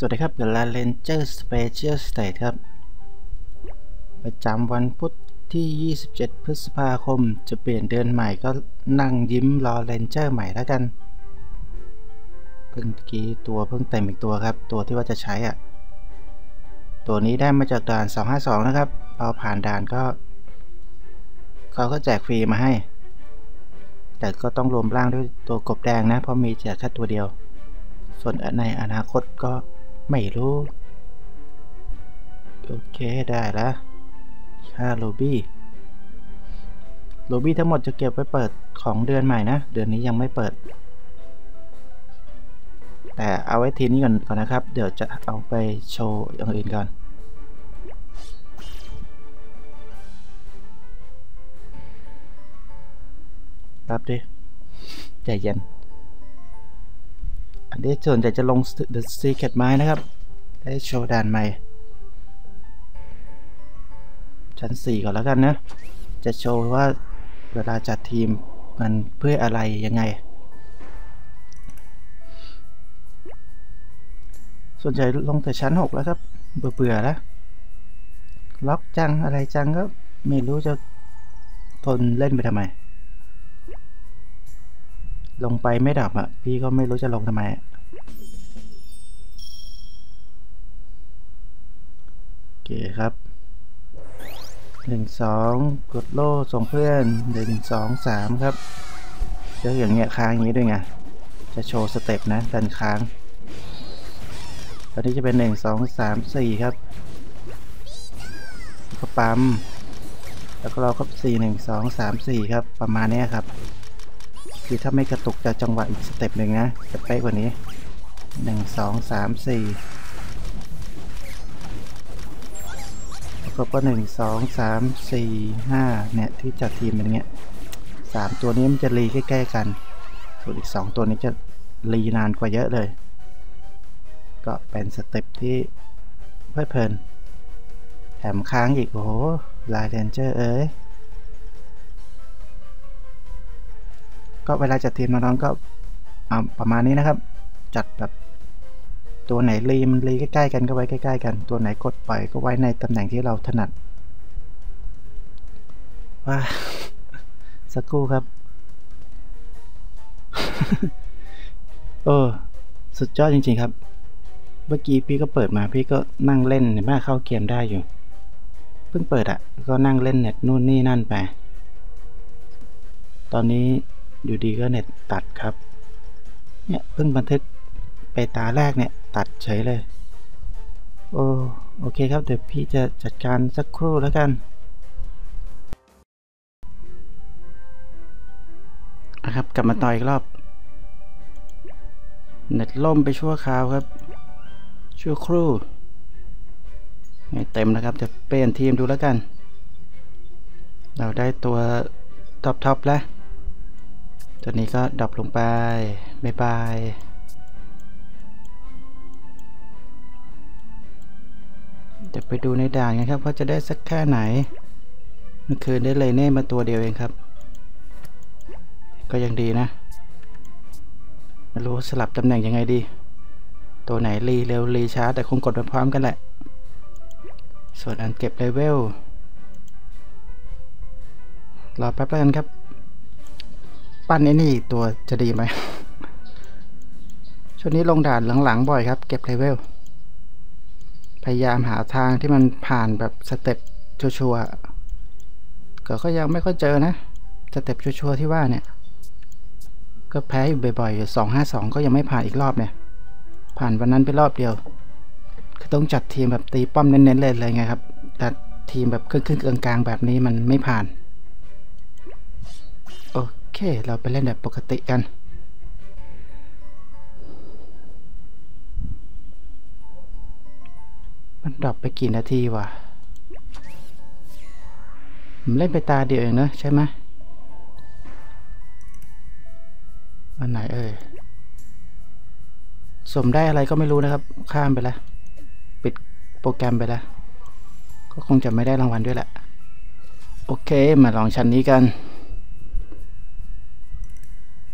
สวัสดีครับเดลาเลนเจอร์สเปเชียลสเตทครับ ประจำวันพุธที่ 27 พฤษภาคม จะเปลี่ยนเดือนใหม่ก็นั่งยิ้มรอเลนเจอร์ใหม่แล้วกัน เพิ่งกี้ตัวเพิ่งเต็มอีกตัวครับ ตัวที่ว่าจะใช้อะ ตัวนี้ได้มาจากด่าน 252 นะครับ พอผ่านด่านก็ เขาก็แจกฟรีมาให้ แต่ก็ต้องรวมร่างด้วยตัวกบแดงนะ เพราะมีแจกแค่ตัวเดียว ส่วนในอนาคตก็ ไม่รู้ โอเคได้ล้วค่าโลบี้โลบี้ทั้งหมดจะเก็บไว้เปิดของเดือนใหม่นะ เดือนนี้ยังไม่เปิด แต่เอาไว้ทีนี้ก่อนก่อนนะครับ เดี๋ยวจะเอาไปโชว์อย่างอื่นก่อนรับดิใจเย็น อันนี้ส่วนใหญ่จะลง The Secret ไม้นะครับ ได้โชว์ด่านใหม่ ชั้น 4 ก่อนแล้วกันนะ จะโชว์ว่าเวลาจัดทีมมันเพื่ออะไรยังไง ส่วนใหญ่ลงแต่ชั้น 6 แล้วครับ เบื่อเบื่อแล้วล็อกจังอะไรจังก็ไม่รู้จะทนเล่นไปทำไม ลงไปไม่ดับอะ พี่ก็ไม่รู้จะลงทำไมโอเคครับหนึ่งสองกดโล่ส่งเพื่อนหนึ่งสองสามครับจออย่างเงี้ยค้างอย่างนี้ด้วยไง จะโชว์สเต็ปนะดันค้าง ตอนนี้จะเป็นหนึ่งสองสามสี่ครับก็ปั๊ม แล้วก็เราก็สี่หนึ่งสองสามสี่ครับ ประมาณนี้ครับ คือถ้าไม่กระตุกจะจังหวะอีกสเต็ปหนึ่งนะ จะเป๊ะกว่านี้หนึ่งสองสามสี่แล้วก็หนึ่งสองสามสี่ห้าเนี่ยที่จัดทีมเป็นเงี้ยสามตัวนี้มันจะรีใกล้ๆกัน ส่วนอีกสองตัวนี้จะรีนานกว่าเยอะเลย ก็เป็นสเต็ปที่เพลิดเพลินแถมค้างอีกโอ้โหลายเรนเจอร์เอ้ย ก็เวลาจัดทีมน้องๆก็เอาประมาณนี้นะครับ จัดแบบตัวไหนรีมันรีใกล้ๆกันก็ไว้ใกล้ ๆ กัน ตัวไหนกดปล่อยก็ไว้ในตำแหน่งที่เราถนัดว้าสักครู่ครับ เออ สุดยอดจริง ๆครับ เมื่อกี้พี่ก็เปิดมาพี่ก็นั่งเล่นในบ้านเข้าเกมได้อยู่ เพิ่งเปิดอะ่ะ ก็นั่งเล่นเน็ตนู่นนี่นั่นไป ตอนนี้ อยู่ดีก็เน็ตตัดครับ เนี่ยเพิ่งบันทึกไปตาแรกเนี่ยตัดเฉยเลย โอ้โอเคครับเดี๋ยวพี่จะจัดการสักครู่แล้วกันนะครับกลับมาต่ออีกรอบ เน็ตล่มไปชั่วคราวครับ ชั่วครู่ไม่เต็มนะครับจะเปลี่ยนทีมดูแล้วกัน เราได้ตัวท็อปๆแล้ว ตัวนี้ก็ดับลงไปบายบายเดี๋ยวไปดูในด่านกันครับว่าจะได้สักแค่ไหน เมื่อคืนได้เลยเน่มาตัวเดียวเองครับ ก็ยังดีนะไม่รู้สลับตำแหน่งยังไงดี ตัวไหนรีเร็วรีช้าแต่คงกดมาพร้อมกันแหละ ส่วนอันเก็บเลเวลรอแป๊บแล้วกันครับ ปั้นไอ้นี่ตัวจะดีไหมช่วงนี้ลงด่านหลังๆบ่อยครับ เก็บเลเวล พยายามหาทางที่มันผ่านแบบสเต็ปชัวร์ๆก็ก็ยังไม่ค่อยเจอนะ สเต็ปชัวร์ๆที่ว่าเนี่ย ก็แพ้อยู่บ่อยๆอยู่สองห้าสองก็ยังไม่ผ่านอีกรอบเนี่ย ผ่านวันนั้นไปรอบเดียว คือต้องจัดทีมแบบตีป้อมเน้นๆเลยเลยไงครับแต่ทีมแบบครึ่งๆกลางๆแบบนี้มันไม่ผ่าน เค เราไปเล่นแบบปกติกัน มันดรอปไปกี่นาทีวะผมเล่นไปตาเดียวเองนะใช่ไหมอันไหนเอ่ยสมได้อะไรก็ไม่รู้นะครับ ข้ามไปแล้ว ปิดโปรแกรมไปแล้ว ก็คงจะไม่ได้รางวัลด้วยแหละ โอเค มาลองชั้นนี้กัน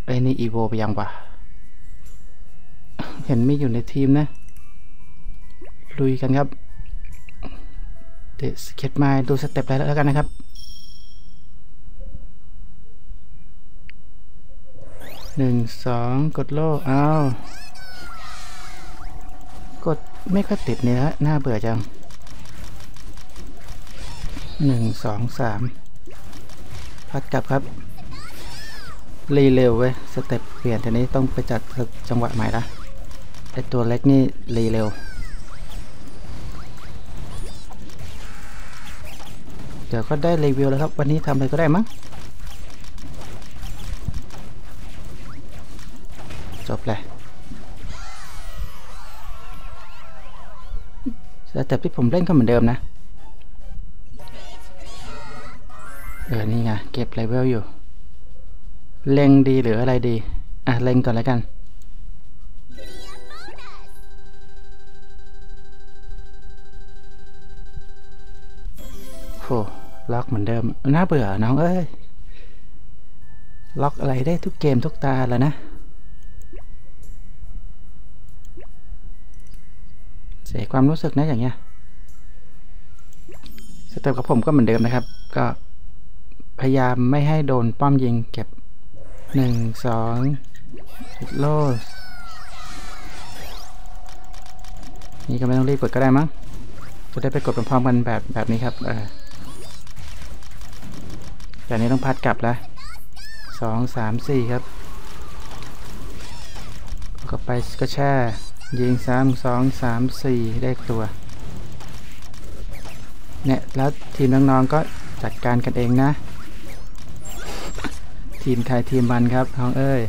ไอ้นี่อีโวไปยังวะเห็นไม่อยู่ในทีมนะ ลุยกันครับ เดสเก็ตมาดูสเต็ปอะไรแล้วกันนะครับ หนึ่งสองกดโล่เอากดไม่ค่อยติดเนื้อหน้าเบื่อจังหนึ่งสองสามพัดกลับครับ รีเร็วเว้ยสเต็ปเปลี่ยนทีนี้ต้องไปจัดจังหวะใหม่ละไอตัวเล็กนี่รีเร็ว เดี๋ยวก็ได้รีวิวแล้วครับ วันนี้ทำอะไรก็ได้มั้งจบเลยสเต็ปที่ผมเล่นก็เหมือนเดิมนะ เออ นี่ไง เก็บเลเวลอยู่ เล็งดีหรืออะไรดี อะ เล็งก่อนแล้วกัน โห ล็อกเหมือนเดิม น่าเบื่อน้องเอ้ย ล็อกอะไรได้ทุกเกมทุกตาแล้วนะ เสียความรู้สึกนะอย่างเงี้ย สเต็ปกับผมก็เหมือนเดิมนะครับ ก็พยายามไม่ให้โดนป้อมยิงเก็บ หนึ่งสองโลนี่ก็ไม่ต้องรีบกดก็ได้มั้งจะได้ไปกดพร้อมๆกันแบบแบบนี้ครับเออแบบนี้ต้องพัดกลับแล้วสองสามสี่ครับก็ไปก็แช่ยิงสามสองสามสี่ได้ตัวเนี่ยแล้วทีมน้องๆก็จัดการกันเองนะ ทีมใครทีมมันครับน้องเอ้ย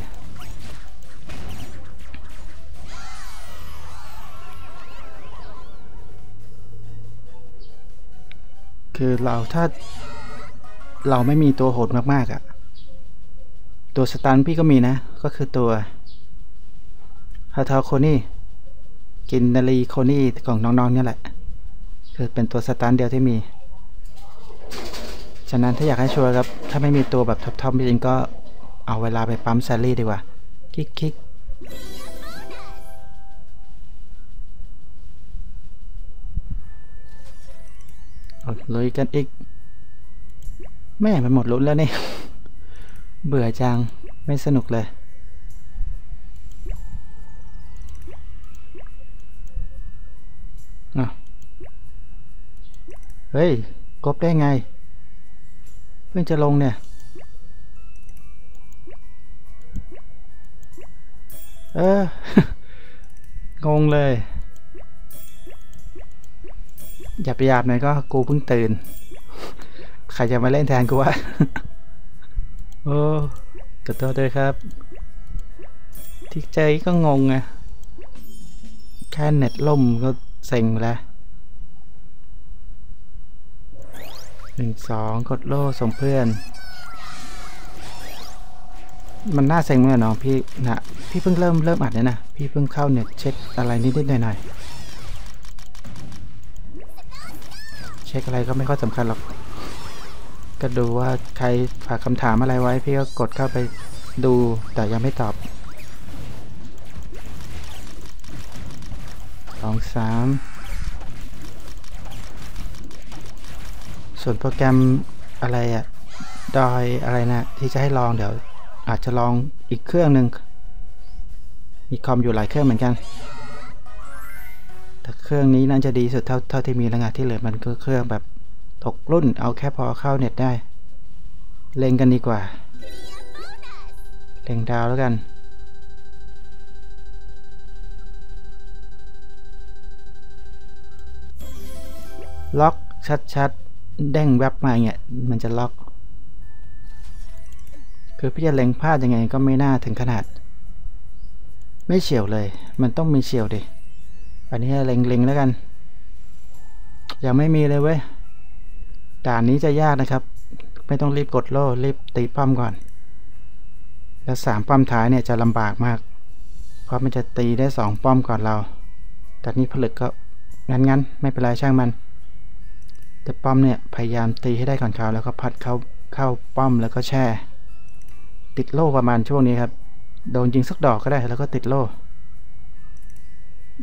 คือเราถ้าเราไม่มีตัวโหดมากๆอะ่ะ ตัวสตันพี่ก็มีนะ ก็คือตัวฮาทาโคนี่ กินนารีโคนี่ของน้องๆเนี่ยแหละ คือเป็นตัวสตันเดียวที่มี ฉะนั้นถ้าอยากให้ชัวร์ครับ ถ้าไม่มีตัวแบบท็อปๆจริงก็เอาเวลาไปปั๊มแซลลี่ดีกว่า คลิกคลิกลุยกันอีก แม่มันหมดลุ้นแล้วนี่ เบื่อจัง ไม่สนุกเลย เฮ้ย กบได้ไง พิ่งจะลงเนี่ย เออ งงเลย อย่าไปหยาบหน่อยก็กูเพิ่งตื่น ใครจะมาเล่นแทนกูวะ โอ้ขอโทษด้วยครับ ที่ใจก็งงไงแค่เน็ตล่มก็เซ็งแล้ว หนึ่งสองกดโล่ส่งเพื่อน มันน่าเซ็งเหมือนน้องพี่นะพี่เพิ่งเริ่มเริ่มอัดเนี่ยนะ พี่เพิ่งเข้าเน็ตเช็คอะไรนิดๆหน่อยๆ เช็คอะไรก็ไม่ค่อยสำคัญหรอก ก็ดูว่าใครฝากคำถามอะไรไว้ พี่ก็กดเข้าไปดูแต่ยังไม่ตอบสองสาม ส่วนโปรแกรมอะไรอะดอยอะไรนะ ที่จะให้ลองเดี๋ยว อาจจะลองอีกเครื่องหนึ่งมีคอมอยู่หลายเครื่องเหมือนกัน แต่เครื่องนี้น่าจะดีสุดเท่าเท่าที่มีแล้วไงที่เหลือมันก็เครื่องแบบตกรุ่นเอาแค่พอเข้าเน็ตได้ เล็งกันดีกว่า เล็งดาวแล้วกัน ล็อกชัดๆ เด้งแวบมาเงี้ยมันจะล็อก คือพี่จะเล็งพลาดยังไงก็ไม่น่าถึงขนาด ไม่เฉียวเลย มันต้องมีเฉียวดิ อันนี้เล็งๆแล้วกัน ยังไม่มีเลยเว้ยด่านนี้จะยากนะครับ ไม่ต้องรีบกดโล่รีบตีปั้มก่อน แล้วสามปั้มท้ายเนี่ยจะลำบากมาก เพราะมันจะตีได้สองป้อมก่อนเรา แต่นี่ผลึกก็งั้นๆไม่เป็นไรช่างมัน แต่ป้อมเนี่ยพยายามตีให้ได้ก่อนเขาแล้วก็พัดเข้าเข้าป้อมแล้วก็แช่ ติดโล่ประมาณช่วงนี้ครับ โดนยิงสักดอกก็ได้แล้วก็ติดโล่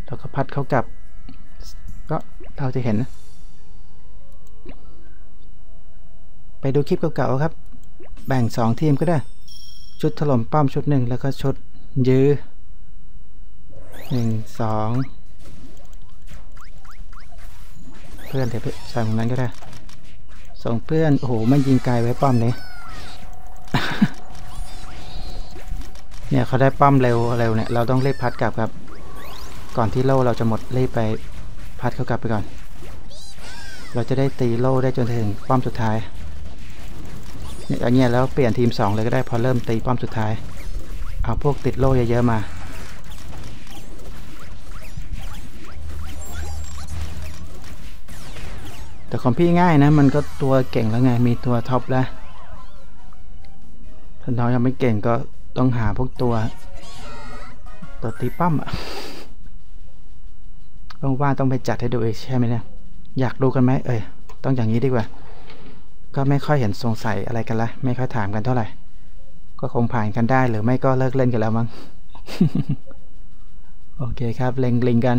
แล้วก็พัดเขากลับ ก็เราจะเห็น ไปดูคลิปเก่าๆครับ แบ่งสองทีมก็ได้ ชุดถล่มป้อมชุดหนึ่งแล้วก็ชุดยื้อหนึ่งสอง พื่อนเดี๋ยวไปใส่ตรงนั้นก็ได้ส่งเพื่อน โอ้โห มันยิงไกลไว้ป้อมเลยเนี่ยเขาได้ป้อมเร็วเร็วเนี่ย เราต้องรีบพัดกลับครับ ก่อนที่โล่เราจะหมดรีบไปพัดเขากลับไปก่อน เราจะได้ตีโล่ได้จนถึงป้อมสุดท้ายเนี่ยอย่างเงี้ยแล้วเปลี่ยนทีม 2 เลยก็ได้พอเริ่มตีป้อมสุดท้าย เอาพวกติดโล่เยอะๆมา แต่ของพี่ง่ายนะ มันก็ตัวเก่งแล้วไง มีตัวท็อปแล้ว ถ้าน้องยังไม่เก่งก็ต้องหาพวกตัว ตัวตีปั้มอะว่าต้องไปจัดให้ดูเองใช่ไหมเนี่ยอยากดูกันไหมเอ้ยต้องอย่างนี้ดีกว่า ก็ไม่ค่อยเห็นสงสัยอะไรกันละไม่ค่อยถามกันเท่าไหร่ ก็คงผ่านกันได้หรือไม่ก็เลิกเล่นกันแล้วมั้งโอเคครับ เล็งลิงกัน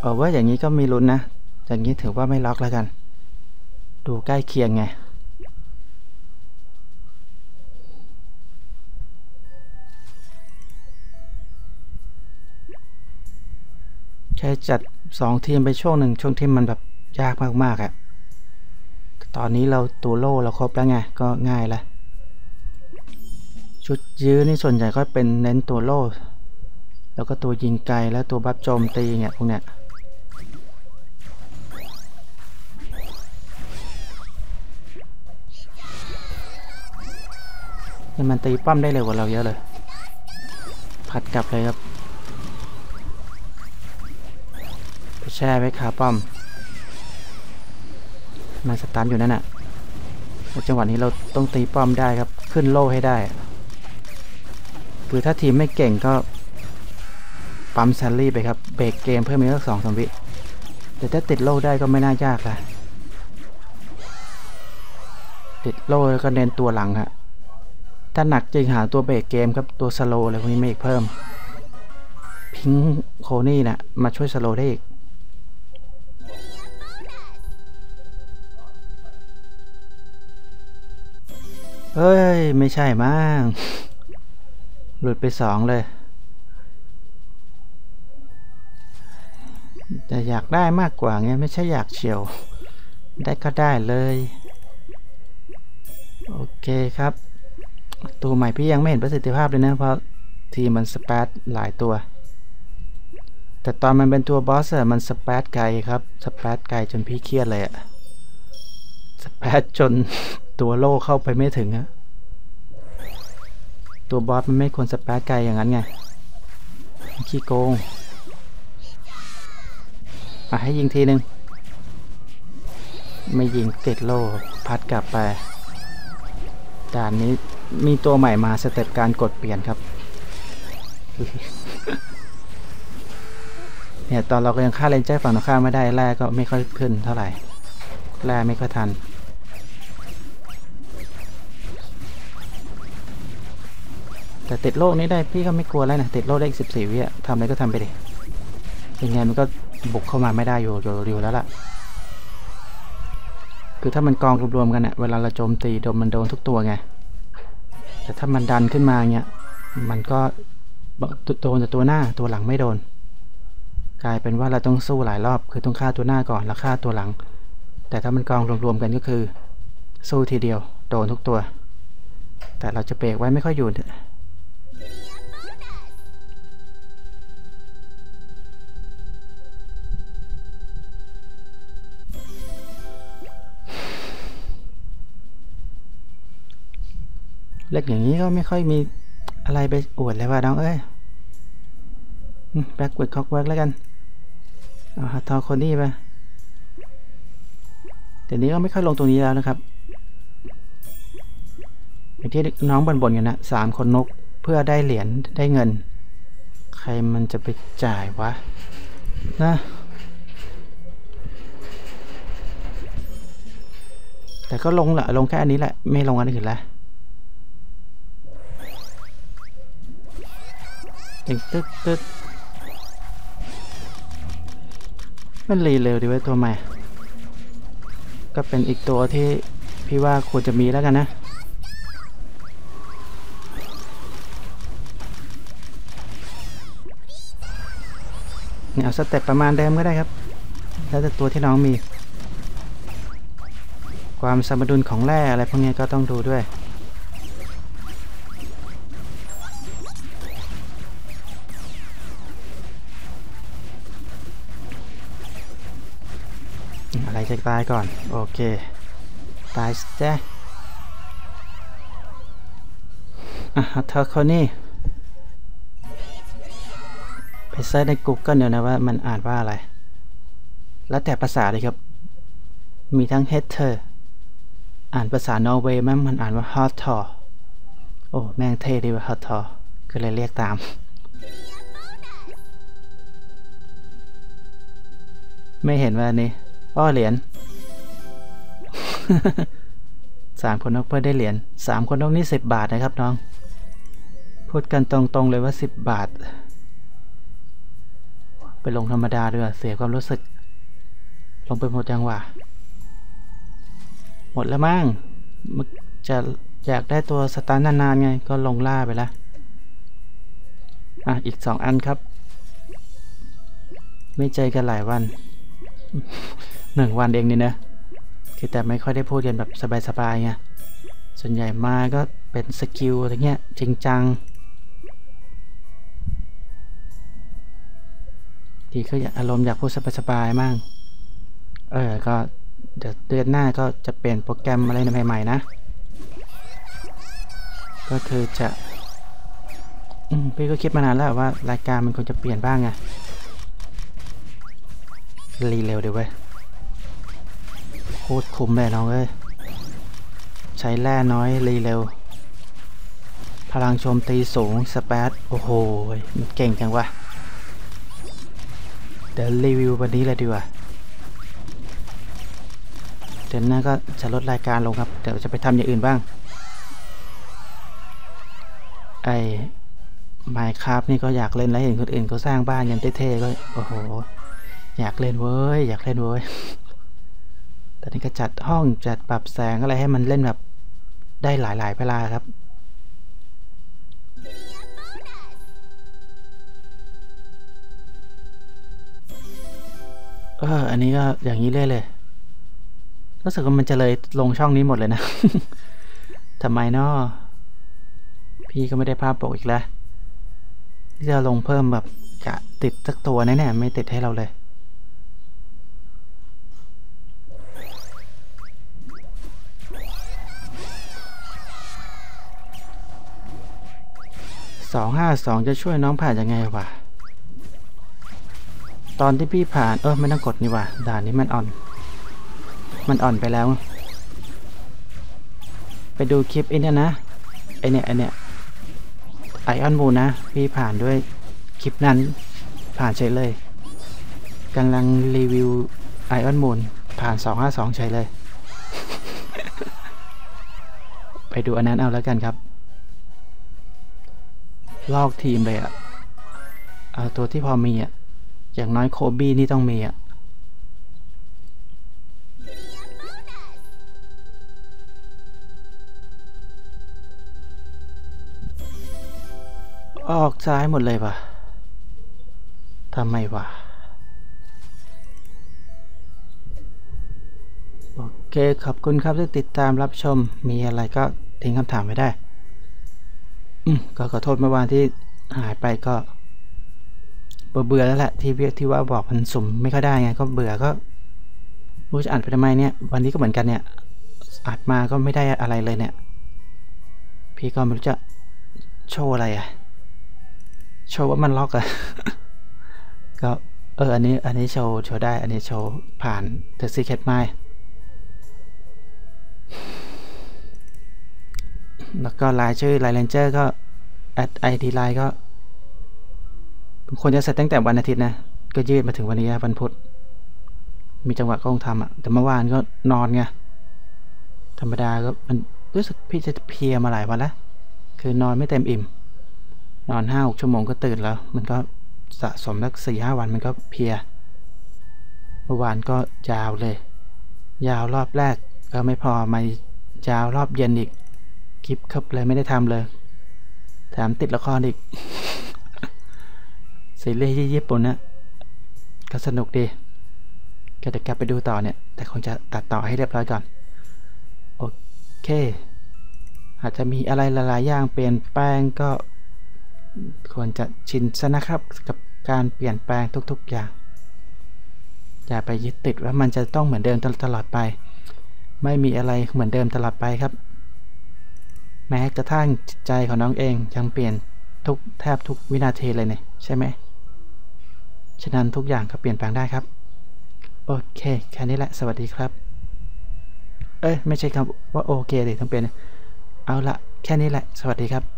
เออว่าอย่างนี้ก็มีลุ้นนะอย่างนี้ถือว่าไม่ล็อกแล้วกัน ดูใกล้เคียงไงแค่จัดสองทีมไปช่วงหนึ่งช่วงที่มันแบบยากมากๆอะ่ะตอนนี้เราตัวโล่เราครบแล้วไง ก็ง่ายละชุดยื้อนี่ส่วนใหญ่ก็เป็นเน้นตัวโล่ แล้วก็ตัวยิงไกลแล้วตัวบัฟโจมตีเนี่ยพวกเนี้ย นี่มันตีป้อมได้เร็วกว่าเราเยอะเลย ผัดกลับเลยครับ ไปแช่ไว้คาป้อมมันสตาร์ทอยู่นั่นน่ะแล้วจังหวะนี้เราต้องตีป้อมได้ครับ ขึ้นโล่ให้ได้ คือถ้าทีมไม่เก่งก็ ปั๊มแซลลี่ไปครับ เบรกเกมเพิ่มอีกสักสองสามวิ แต่ถ้าติดโล่ได้ก็ไม่น่ายากละติดโล่แล้วก็เน้นตัวหลังฮะ ถ้าหนักจริงหาตัวเบรกเกมครับตัวสโลอะไรพวกนี้ไม่อีกเพิ่ม พิงโคนี่นะมาช่วยสโลได้อีกเฮ้ย ไม่ใช่มั้งหลุดไปสองเลย แต่อยากได้มากกว่าไงไม่ใช่อยากเฉียว ได้ก็ได้เลย โอเคครับ ตัวใหม่พี่ยังไม่เห็นประสิทธิภาพเลยนะ เพราะทีมันสเปซหลายตัว แต่ตอนมันเป็นตัวบอสอะมันสเปซไกลครับสเปซไกลจนพี่เครียดเลยอะสเปซจนตัวโล่เข้าไปไม่ถึงอะตัวบอสมันไม่ควรสเปซไกลอย่างนั้นไงขี้โกงอะให้ยิงทีนึง ไม่ยิงติดโล่พัดกลับไปด่านนี้ มีตัวใหม่มาสเต็ปการกดเปลี่ยนครับ เนี่ยตอนเราก็ยังฆ่าเลนเจอร์ฝั่งตรงข้ามไม่ได้แร่ก็ไม่ค่อยขึ้นเท่าไหร่แร่ไม่ค่อยทันแต่ติดโลกนี้ได้พี่ก็ไม่กลัวแล้วนะติดโลกได้อีกสิบสี่วิอะทำอะไรก็ทำไปดิยังไงมันก็บุกเข้ามาไม่ได้อยู่อยู่อยู่แล้วล่ะ คือถ้ามันกองรวมๆกันเนี่ยเวลาเราโจมตีโดนมันโดนทุกตัวไง แต่ถ้ามันดันขึ้นมาเนี่ยมันก็โดนแต่ตัวหน้าตัวหลังไม่โดน กลายเป็นว่าเราต้องสู้หลายรอบ คือต้องฆ่าตัวหน้าก่อนแล้วฆ่าตัวหลัง แต่ถ้ามันกองรวมๆกันก็คือ สู้ทีเดียว โดนทุกตัว แต่เราจะเบรกไว้ไม่ค่อยอยู่ เล็กอย่างนี้ก็ไม่ค่อยมีอะไรไปอวดเลยว่าน้องเอ้ยแบ็กเวิร์ดคอกเวิร์กแล้วกันเอาฮัตทอคนนี้ไปแต่นี้ก็ไม่ค่อยลงตรงนี้แล้วนะครับอย่างที่น้องบ่นๆกันนะสามคนนกเพื่อได้เหรียญได้เงิน ใครมันจะไปจ่ายวะนะแต่ก็ลงแหละลงแค่อันนี้แหละ ไม่ลงอันอื่นละ ตึกตึ๊ดตึ๊ดมันรีเร็วดีไว้ตัวใหม่ ก็เป็นอีกตัวที่พี่ว่าควรจะมีแล้วกันนะ เนี่ยเอาสเต็ปประมาณเดิมก็ได้ครับ แล้วแต่ตัวที่น้องมี ความสมดุลของแร่อะไรพวกนี้ก็ต้องดูด้วย ตายก่อน โอเค ตายซะอะเธอคนนี้ไปเซิร์ชใน Google เดี๋ยวนะว่ามันอ่านว่าอะไร แล้วแต่ภาษาเลยครับ มีทั้ง hater อ่านภาษานอร์เวย์มั้งมันอ่านว่า h o t t o r โอ้แม่งเท่ดีว่า h o t t o r ก็เลยเรียกตามไม่เห็นว่านนี้ อ้อเหรียญสามคนนกเพื่อได้เหรียญสามคนนกนี่สิบบาทนะครับน้อง พูดกันตรงๆเลยว่าสิบบาท ไปลงธรรมดาด้วยเสียความรู้สึก ลงไปหมดยังวะหมดแล้วมั้งมันจะอยากได้ตัวสตาร์นานๆไงก็ลงล่าไปล้วอะ อีกสองอันครับ ไม่เจอกันหลายวัน หนึ่งวันเองนี่นะคือแต่ไม่ค่อยได้พูดกันแบบสบายๆไงส่วนใหญ่มาก็เป็นสกิลอะไรเงี้ยจริงจังทีก็อยากอารมณ์อยากพูดสบายๆมั่งเออก็เดี๋ยวเดือนหน้าก็จะเปลี่ยนโปรแกรมอะไรใหม่ๆนะ ก็คือจะอพี่ก็คิดมานานแล้วว่ารายการมันควรจะเปลี่ยนบ้างไงรีเร็วดีเว้ย คตรคุ้มเลยน้องเอ้ย ใช้แร่น้อยรีเร็ว พลังโจมตีสูงสเปซโอ้โห มันเก่งจังวะ เดี๋ยวรีวิววันนี้เลยดีกว่า เดี๋ยวหน้าก็จะลดรายการลงครับ เดี๋ยวจะไปทำอย่างอื่นบ้าง ไอ้ไมค์ครับนี่ก็อยากเล่นแล้วเห็นคนอื่นเขาสร้างบ้านยันเท่ๆก็ โอ้โห อยากเล่นเว้ย อยากเล่นเว้ย อนนี้ก็จัดห้องจัดปรับแสงอะไรให้มันเล่นแบบได้หลาย ๆ เวลาครับ เออ อันนี้ก็อย่างนี้เรื่อยเลย รู้สึกว่ามันจะเลยลงช่องนี้หมดเลยนะ ทำไมเนาะพี่ก็ไม่ได้ภาพปกอีกแล้วที่จะลงเพิ่มแบบกะติดสักตัวแน่ๆไม่ติดให้เราเลย สองห้าสองจะช่วยน้องผ่านยังไงวะตอนที่พี่ผ่านเออไม่ต้องกดนี่วะด่านนี้มันอ่อน มันอ่อนไปแล้ว ไปดูคลิปไอ้เนี่ยนะไอเนี่ยไอเนี่ยไอออนมูนะ พี่ผ่านด้วยคลิปนั้นผ่านเฉยเลยกำลังรีวิวไอออนมูนผ่าน 252เฉยเลย ไปดูอันนั้นเอาแล้วกันครับ ลอกทีมเลยอะเอาตัวที่พอมีอะอย่างน้อยโคบี้นี่ต้องมีอะออกซ้ายหมดเลยว่ะทำไมวะ โอเค ขอบคุณครับที่ติดตามรับชม มีอะไรก็ทิ้งคำถามไว้ได้ ก็ขอโทษเมื่อวานที่หายไปก็เบื่อเบื่อแล้วแหละที่เวียที่ว่าบอกมันสุ่มไม่ค่อยได้ไง ก็เบื่อก็ไม่รู้จะอ่านไปทำไมเนี่ย วันนี้ก็เหมือนกันเนี่ย อัดมาก็ไม่ได้อะไรเลยเนี่ย พี่ก็ไม่รู้จะโชว์อะไรอะโชว์ว่ามันล็อกอะก็เอออันนี้อันนี้โชว์โชว์ได้ อันนี้โชว์ผ่าน The Secret m i แล้ แล้วก็รายชื่อรายเลนเจอร์ก็แอดไอดีไลก็ควรจะเสร็จตั้งแต่วันอาทิตย์นะ ก็ยืดมาถึงวันนี้วันพุธ มีจังหวะก็คงทำอะแต่เมื่อวานก็นอนไง ธรรมดาก็มันรู้สึกพี่จะเพียมาหลายวันแล้ว คือนอนไม่เต็มอิ่ม นอนห้าหกชั่วโมงก็ตื่นแล้ว มันก็สะสมสักสี่ห้าวันมันก็เพีย เมื่อวานก็ยาวเลย ยาวรอบแรกก็ไม่พอมายาวรอบเย็นอีก คลิปครับเลยไม่ได้ทำเลยแถมติดละครอีกซีรีส์ที่ญี่ปุ่นนะก็สนุกดีก็จะกลับไปดูต่อเนี่ย แต่คงจะตัดต่อให้เรียบร้อยก่อน โอเค อาจจะมีอะไรหลายๆอย่างเปลี่ยนแปลงก็ควรจะชินซะนะครับกับการเปลี่ยนแปลงทุกๆอย่าง อย่าไปยึดติดว่ามันจะต้องเหมือนเดิมตลอดไป ไม่มีอะไรเหมือนเดิมตลอดไปครับ แม้กระทั่งจิตใจของน้องเองยังเปลี่ยนทุกแทบทุกวินาทีเลยเนี่ยใช่ไหมฉะนั้นทุกอย่างก็เปลี่ยนแปลงได้ครับ โอเค แค่นี้แหละ สวัสดีครับ เอ้ย ไม่ใช่คำว่าโอเคเลยต้องเป็น เอาละแค่นี้แหละ สวัสดีครับ